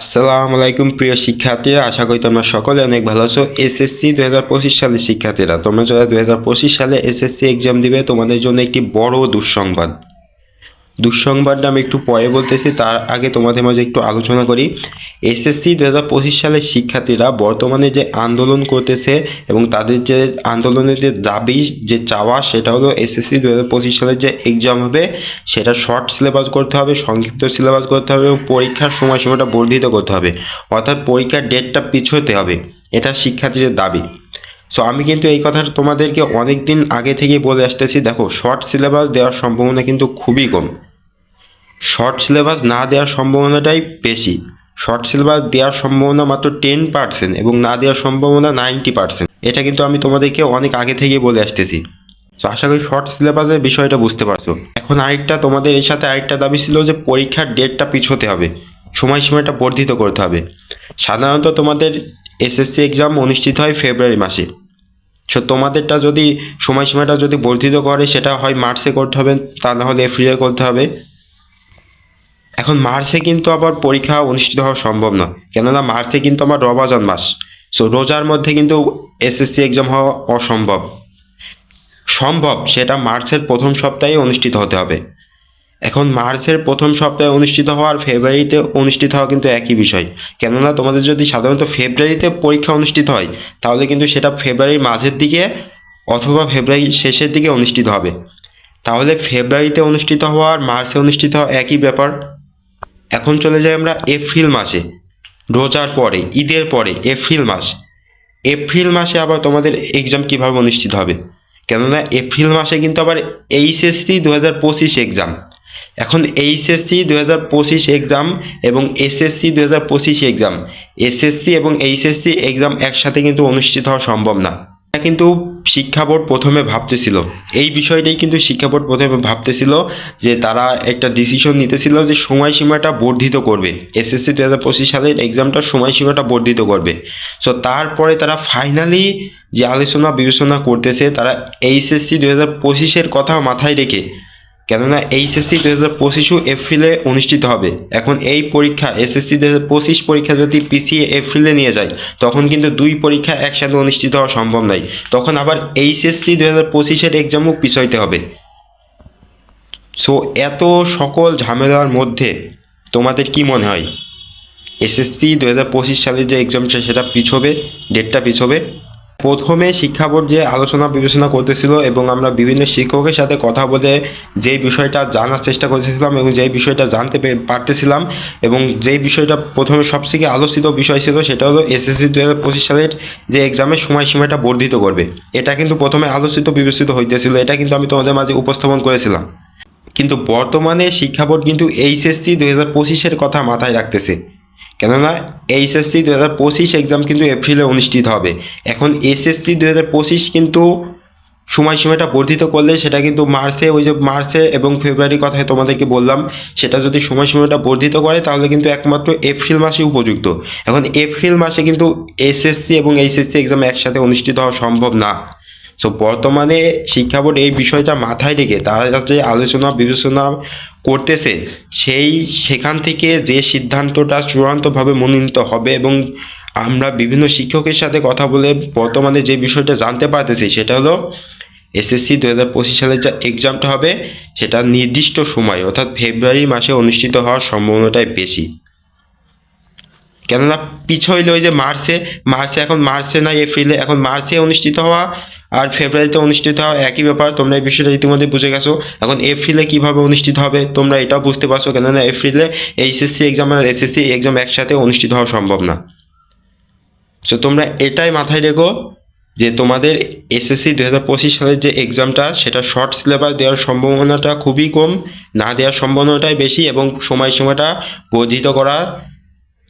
আসসালামু আলাইকুম, প্রিয় শিক্ষার্থীরা। আশা করি তোমরা সকলে অনেক ভালো আছো। এসএসসি দু হাজার পঁচিশ সালের শিক্ষার্থীরা, তোমরা যারা দু হাজার পঁচিশ সালে এসএসসি এক্সাম দিবে, তোমাদের জন্য একটি বড় দুঃসংবাদ। দুঃসংবাদটা আমি একটু পরে বলতেছি, তার আগে তোমাদের মাঝে একটু আলোচনা করি। এসএসসি দু হাজার পঁচিশ সালের শিক্ষার্থীরা বর্তমানে যে আন্দোলন করতেছে এবং তাদের যে আন্দোলনের যে দাবি, যে চাওয়া, সেটা হলো এসএসসি দু হাজার পঁচিশ সালের যে এক্সাম হবে, সেটা শর্ট সিলেবাস করতে হবে, সংক্ষিপ্ত সিলেবাস করতে হবে এবং পরীক্ষার সময়সীমাটা বর্ধিত করতে হবে। অর্থাৎ পরীক্ষার ডেটটা পিছোতে হবে। এটা শিক্ষার্থীদের দাবি। সো আমি কিন্তু এই কথাটা তোমাদেরকে অনেক দিন আগে থেকে বলে আসতেছি। দেখো শর্ট সিলেবাস দেওয়ার সম্ভাবনা কিন্তু খুবই কম। শর্ট সিলেবাস না দেওয়ার সম্ভাবনাটাই বেশি। শর্ট সিলেবাস দেওয়ার সম্ভাবনা মাত্র টেন পার্সেন্ট এবং না দেওয়ার সম্ভাবনা নাইনটি পার্সেন্ট এটা কিন্তু আমি তোমাদেরকে অনেক আগে থেকে বলে আসতেছি। তো আশা করি শর্ট সিলেবাসের বিষয়টা বুঝতে পারছ। এখন আরেকটা তোমাদের এর সাথে আরেকটা দাবি ছিল যে পরীক্ষার ডেটটা পিছোতে হবে। সময়সীমাটা বর্ধিত করতে হবে। সাধারণত তোমাদের এসএসসি এক্সাম অনুষ্ঠিত হয় ফেব্রুয়ারি মাসে। সো তোমাদেরটা যদি সময়সীমাটা যদি বর্ধিত করে, সেটা হয় মার্চে করতে হবে, তা না হলে এপ্রিলে করতে হবে। এখন মার্চে কিন্তু আবার পরীক্ষা অনুষ্ঠিত হওয়া সম্ভব না। কেননা মার্চে কিন্তু আমার রবাজন মাস। সো রোজার মধ্যে কিন্তু এসএসসি এক্সাম হওয়া অসম্ভব। সম্ভব, সেটা মার্চের প্রথম সপ্তাহে অনুষ্ঠিত হতে হবে। এখন মার্চের প্রথম সপ্তাহে অনুষ্ঠিত হওয়ার ফেব্রুয়ারিতে অনুষ্ঠিত হওয়া কিন্তু একই বিষয়। কেননা তোমাদের যদি সাধারণত ফেব্রুয়ারিতে পরীক্ষা অনুষ্ঠিত হয়, তাহলে কিন্তু সেটা ফেব্রুয়ারির মাঝের দিকে অথবা ফেব্রুয়ারির শেষের দিকে অনুষ্ঠিত হবে। তাহলে ফেব্রুয়ারিতে অনুষ্ঠিত হওয়া আর মার্চে অনুষ্ঠিত হওয়া একই ব্যাপার। এখন চলে যাই আমরা এপ্রিল মাসে, রোজার পরে, ঈদের পরে, এপ্রিল মাস। এপ্রিল মাসে আবার তোমাদের এক্সাম কীভাবে অনুষ্ঠিত হবে? কেননা এপ্রিল মাসে কিন্তু আবার এইচএসসি দু হাজার পঁচিশ এক্সাম এখন এইচএসসি দু হাজার পঁচিশ এক্সাম এবং এসএসসি দু হাজার পঁচিশ এক্সাম এসএসসি এবং এইচএসসি এক্সাম একসাথে কিন্তু অনুষ্ঠিত হওয়া সম্ভব না। কিন্তু শিক্ষা বোর্ড প্রথমে ভাবতেছিল। এই বিষয়টাই কিন্তু শিক্ষা বোর্ড প্রথমে ভাবতেছিল যে তারা একটা ডিসিশন নিতেছিল যে সময়সীমাটা বর্ধিত করবে। এসএসসি দু হাজার পঁচিশ সালের এক্সামটার সময়সীমাটা বর্ধিত করবে। সো তারপরে তারা ফাইনালি যে আলোচনা বিবেচনা করতেছে, তারা এইচএসসি দু হাজার পঁচিশের কথা মাথায় রেখে কেননা এইচএসসি দু হাজার পঁচিশও এপ্রিলে অনুষ্ঠিত হবে। এখন এই পরীক্ষা, এসএসসি দু হাজার পঁচিশ পরীক্ষা যদি পিছিয়ে এপ্রিলে নিয়ে যায়, তখন কিন্তু দুই পরীক্ষা একসাথে অনুষ্ঠিত হওয়া সম্ভব নয়। তখন আবার এইচএসসি দু হাজার পঁচিশের এক্সামও পিছাইতে হবে। সো এত সকল ঝামেলার মধ্যে তোমাদের কি মনে হয়? এসএসসি দু হাজার পঁচিশ সালের যে এক্সামটা সেটা পিছবে ডেটটা পিছবে? প্রথমে শিক্ষা বোর্ড যে আলোচনা বিবেচনা করতেছিল এবং আমরা বিভিন্ন শিক্ষকের সাথে কথা বলে যে বিষয়টা জানার চেষ্টা করতেছিলাম এবং যেই বিষয়টা জানতে পারতেছিলাম এবং যেই বিষয়টা প্রথমে সবথেকে আলোচিত বিষয় ছিল সেটা হলো এসএসসি দু হাজার পঁচিশ সালের যে এক্সামের সময়সীমাটা বর্ধিত করবে। এটা কিন্তু প্রথমে আলোচিত বিবেচিত হইতেছিল, এটা কিন্তু আমি তোমাদের মাঝে উপস্থাপন করেছিলাম। কিন্তু বর্তমানে শিক্ষা বোর্ড কিন্তু এইচএসসি দু হাজার পঁচিশের কথা মাথায় রাখতেছে। কেননা এইচএসসি দু হাজার পঁচিশ এক্সাম কিন্তু এপ্রিলে অনুষ্ঠিত হবে। এখন এসএসসি দু হাজার পঁচিশ কিন্তু সময়সীমাটা বর্ধিত করলে সেটা কিন্তু মার্চে, ওই যে মার্চে এবং ফেব্রুয়ারি কথায় তোমাদেরকে বললাম, সেটা যদি সময়সীমাটা বর্ধিত করে তাহলে কিন্তু একমাত্র এপ্রিল মাসে উপযুক্ত। এখন এপ্রিল মাসে কিন্তু এসএসসি এবং এইচএসসি এক্সাম একসাথে অনুষ্ঠিত হওয়া সম্ভব না। সো বর্তমানে শিক্ষা বোর্ড এই বিষয়টা মাথায় রেখে তারা যে আলোচনা, বিবেচনা করতেছে, সেই সেখান থেকে যে সিদ্ধান্তটা চূড়ান্তভাবে মনোনীত হবে এবং আমরা বিভিন্ন শিক্ষকের সাথে কথা বলে বর্তমানে যে বিষয়টা জানতে পারতেছি, সেটা হলো এসএসসি দু হাজার পঁচিশ সালের যে এক্সামটা হবে, সেটা নির্দিষ্ট সময়, অর্থাৎ ফেব্রুয়ারি মাসে অনুষ্ঠিত হওয়ার সম্ভাবনাটাই বেশি। কেননা, পিছইলে ওই যে মার্চে মার্চে এখন মার্চে না, এপ্রিলে, এখন মার্চে অনুষ্ঠিত হওয়া আর ফেব্রুয়ারিতে অনুষ্ঠিত হওয়া একই ব্যাপার, তোমরা এই বিষয়টা ইতিমধ্যে বুঝে গেছো। এখন এপ্রিলে কীভাবে অনুষ্ঠিত হবে, তোমরা এটাও বুঝতে পারছ, কেননা এপ্রিলে এইচএসসি এক্সাম আর এসএসসি এক্সাম একসাথে অনুষ্ঠিত হওয়া সম্ভব না। সো তোমরা এটাই মাথায় রেখো যে তোমাদের এসএসসি দু হাজার পঁচিশ সালের যে এক্সামটা সেটা শর্ট সিলেবাস দেওয়ার সম্ভাবনাটা খুবই কম, না দেওয়ার সম্ভাবনাটাই বেশি এবং সময়সীমাটা বর্ধিত করার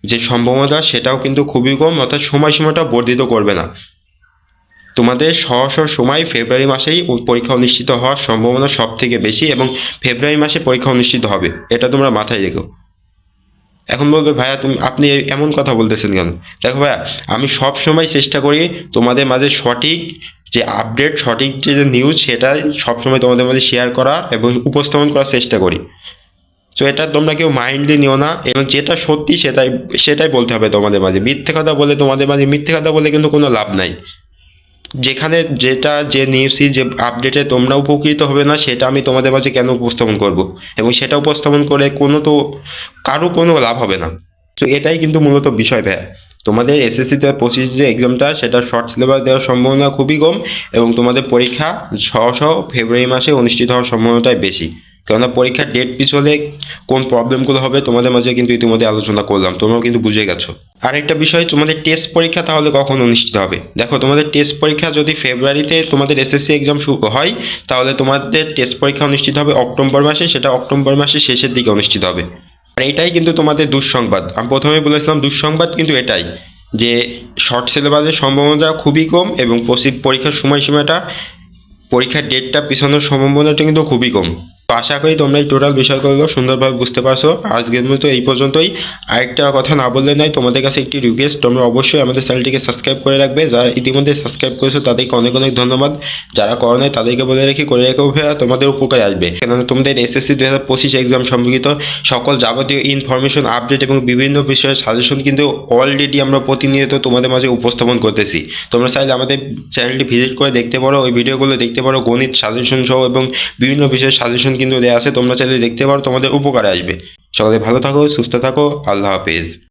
যে সম্ভাবনাটা, সেটাও কিন্তু খুবই কম, অর্থাৎ সময়সীমাটা বর্ধিত করবে না। তোমাদের সহসর সময় ফেব্রুয়ারি মাসেই পরীক্ষা অনুষ্ঠিত হওয়ার সম্ভাবনা সব থেকে বেশি এবং ফেব্রুয়ারি মাসে পরীক্ষা অনুষ্ঠিত হবে। এটা তোমরা মাথায় রেখো। এখন বলবে, ভাইয়া, তুমি, আপনি এমন কথা বলতেছেন কেন? দেখো ভাইয়া, আমি সব সময় চেষ্টা করি তোমাদের মাঝে সঠিক যে আপডেট, সঠিক যে নিউজ, সেটা সবসময় তোমাদের মাঝে শেয়ার করার এবং উপস্থাপন করার চেষ্টা করি। তো এটা তোমরা কেউ মাইন্ডলি নিও না এবং যেটা সত্যি সেটাই সেটাই বলতে হবে তোমাদের মাঝে। মিথ্যে কথা বলে তোমাদের মাঝে মিথ্যে কথা বলে কিন্তু কোনো লাভ নাই। যেখানে যেটা যে নিউজই যে আপডেটে তোমরা উপকৃত হবে না, সেটা আমি তোমাদের মাঝে কেন উপস্থাপন করব? এবং সেটা উপস্থাপন করে কোনো তো, কারও কোনো লাভ হবে না। তো এটাই কিন্তু মূলত বিষয় ভাইয়া। তোমাদের এসএসসি দু হাজার পঁচিশ যে এক্সামটা সেটা শর্ট সিলেবাস দেওয়ার সম্ভাবনা খুবই কম এবং তোমাদের পরীক্ষা সহ সহ ফেব্রুয়ারি মাসে অনুষ্ঠিত হওয়ার সম্ভাবনাটাই বেশি। কেননা পরীক্ষার ডেট পিছলে কোন প্রবলেমগুলো হবে তোমাদের মাঝে কিন্তু ইতিমধ্যে আলোচনা করলাম, তোমরাও কিন্তু বুঝে গেছো। আরেকটা বিষয়, তোমাদের টেস্ট পরীক্ষা তাহলে কখন অনুষ্ঠিত হবে? দেখো, তোমাদের টেস্ট পরীক্ষা যদি ফেব্রুয়ারিতে তোমাদের এসএসসি এক্সাম শুরু হয়, তাহলে তোমাদের টেস্ট পরীক্ষা অনুষ্ঠিত হবে অক্টোবর মাসে, সেটা অক্টোবর মাসের শেষের দিকে অনুষ্ঠিত হবে। আর এটাই কিন্তু তোমাদের দুঃসংবাদ। আমি প্রথমে বলেছিলাম, দুঃসংবাদ কিন্তু এটাই, যে শর্ট সিলেবাসের সম্ভাবনাটা খুবই কম এবং পরীক্ষার সময়সীমাটা, পরীক্ষার ডেটটা পিছানোর সম্ভাবনাটা কিন্তু খুবই কম। তো আশা করি তোমরা এই টোটাল বিষয়গুলো সুন্দরভাবে বুঝতে পারছ। আজকের মতো এই পর্যন্তই। আরেকটা কথা না বললে নয়, তোমাদের কাছে একটি রিকোয়েস্ট তোমরা অবশ্যই আমাদের চ্যানেলটিকে সাবস্ক্রাইব করে রাখবে। যারা ইতিমধ্যে সাবস্ক্রাইব করেছ, তাদেরকে অনেক অনেক ধন্যবাদ। যারা করো নাই, তাদেরকে বলে রেখে করে রেখে ভাইয়া, তোমাদের উপকারে আসবে। কেননা তোমাদের এসএসসি দু হাজার পঁচিশ এক্সাম সম্পর্কিত সকল যাবতীয় ইনফরমেশন আপডেট এবং বিভিন্ন বিষয়ের সাজেশন কিন্তু অলরেডি আমরা প্রতিনিয়ত তোমাদের মাঝে উপস্থাপন করতেছি। তোমরা চাইলে আমাদের চ্যানেলটি ভিজিট করে দেখতে পারো, ওই ভিডিওগুলো দেখতে পারো, গণিত সাজেশন সহ এবং বিভিন্ন বিষয়ের সাজেশন কিন্তু দেওয়া আছে, তোমরা চাইলে দেখতে পারো, তোমাদের উপকারে আসবে। সকলে ভালো থাকো, সুস্থ থাকো, আল্লাহ হাফেজ।